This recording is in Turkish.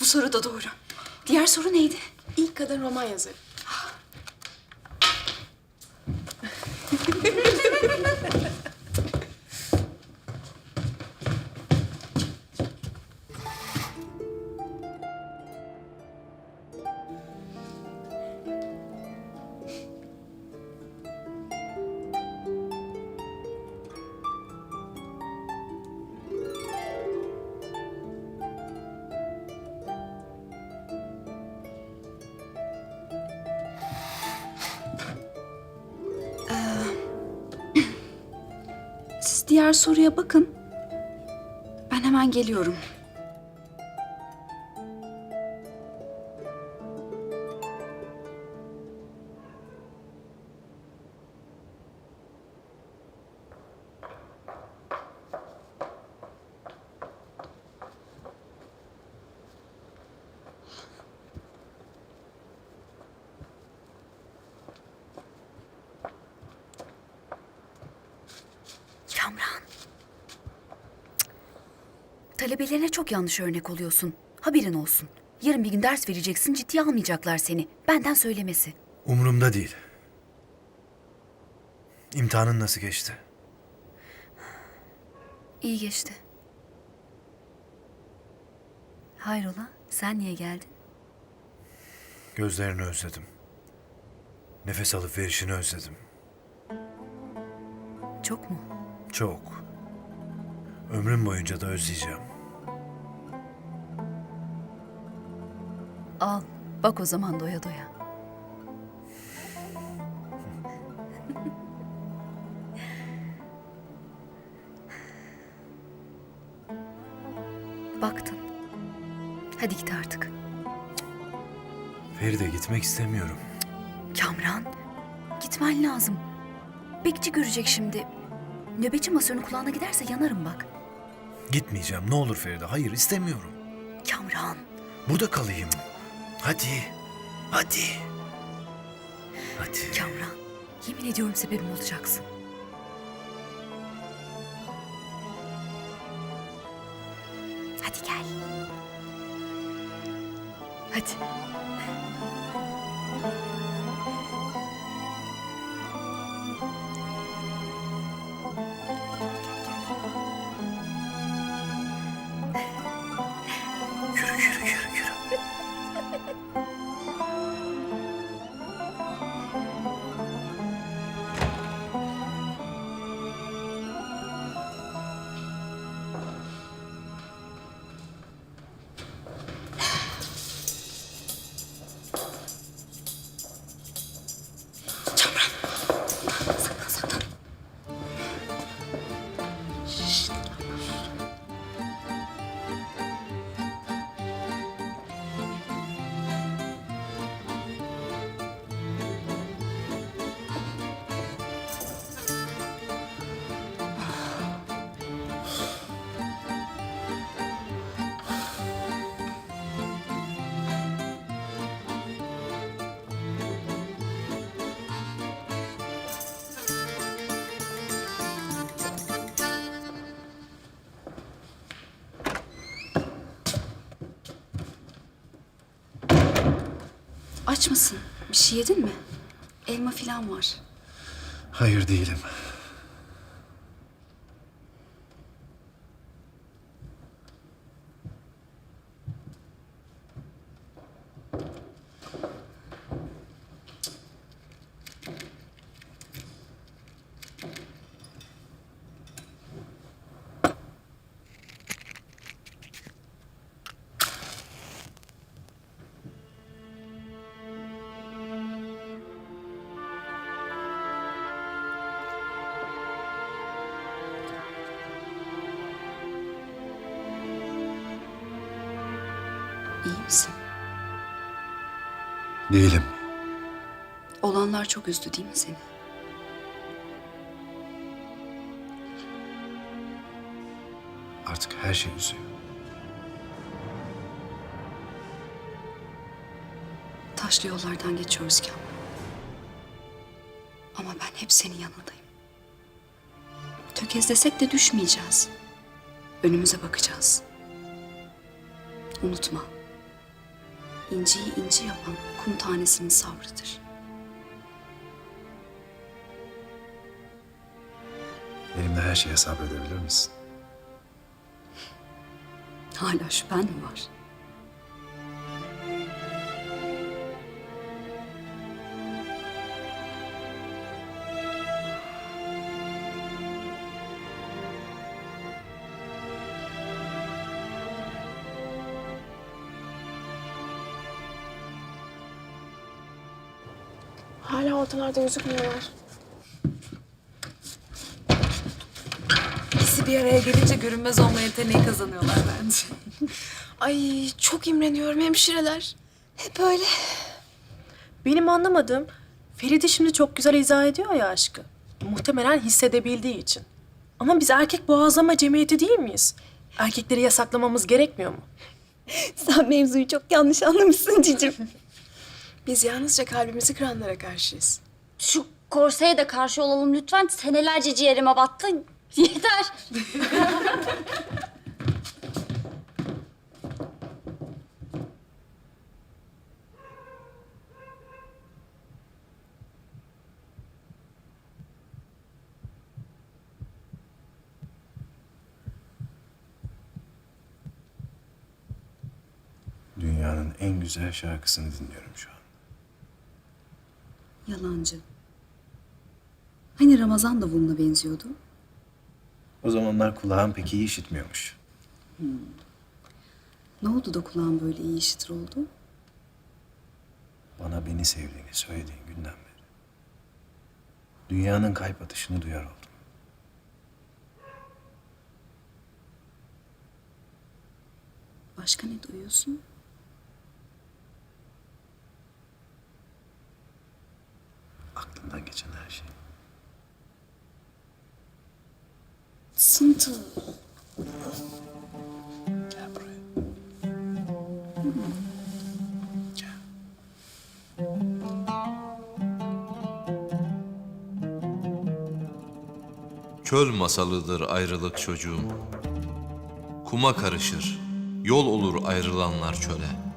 Bu soru da doğru. Diğer soru neydi? İlk kadın roman yazarı. diğer soruya bakın. Ben hemen geliyorum. Talebelerine çok yanlış örnek oluyorsun. Haberin olsun. Yarın bir gün ders vereceksin ciddiye almayacaklar seni. Benden söylemesi. Umurumda değil. İmtihanın nasıl geçti? İyi geçti. Hayrola sen niye geldin? Gözlerini özledim. Nefes alıp verişini özledim. Çok mu? Çok. Ömrüm boyunca da özleyeceğim. Al. Bak o zaman doya doya. Baktın. Hadi git artık. Feride gitmek istemiyorum. Kamran, gitmen lazım. Bekçi görecek şimdi. Nöbetçi masörün kulağına giderse yanarım bak. Gitmeyeceğim. Ne olur Feride. Hayır istemiyorum. Kamran, Burada kalayım. Hadi. Hadi. Hadi. Kamran. Yemin ediyorum sebebim olacaksın. Hadi gel. Hadi. Aç mısın? Bir şey yedin mi? Elma falan var. Hayır değilim. Misin? Değilim. Olanlar çok üzdü değil mi seni? Artık her şey üzüyor. Taşlı yollardan geçiyoruz Kamran. Ama ben hep senin yanındayım. Tökezlesek de düşmeyeceğiz. Önümüze bakacağız. Unutma. İnciyi inci yapan kum tanesinin sabrıdır. Benimle her şeye sabredebilir misin? Hala şüphen mi var? Hala ortalarda gözükmüyorlar. İkisi bir araya gelince görünmez olma yeteneği kazanıyorlar bence. Ay çok imreniyorum hemşireler. Hep öyle. Benim anlamadığım Feride şimdi çok güzel izah ediyor ya aşkı. Muhtemelen hissedebildiği için. Ama biz erkek boğazlama cemiyeti değil miyiz? Erkekleri yasaklamamız gerekmiyor mu? Sen mevzuyu çok yanlış anlamışsın cicim. Biz yalnızca kalbimizi kıranlara karşıyız. Şu korseye de karşı olalım lütfen. Senelerce ciğerime battı. Yeter. Dünyanın en güzel şarkısını dinliyorum şu an. Yalancı. Hani Ramazan davuluna benziyordu? O zamanlar kulağım pek iyi işitmiyormuş. Ne oldu da kulağın böyle iyi işitir oldu? Bana beni sevdiğini söylediğin günden beri. Dünyanın kalp atışını duyar oldum. Başka ne duyuyorsun? Geçen her şey. Sıntı. Gel buraya. Gel. Çöl masalıdır ayrılık çocuğum. Kuma karışır, yol olur ayrılanlar çöle.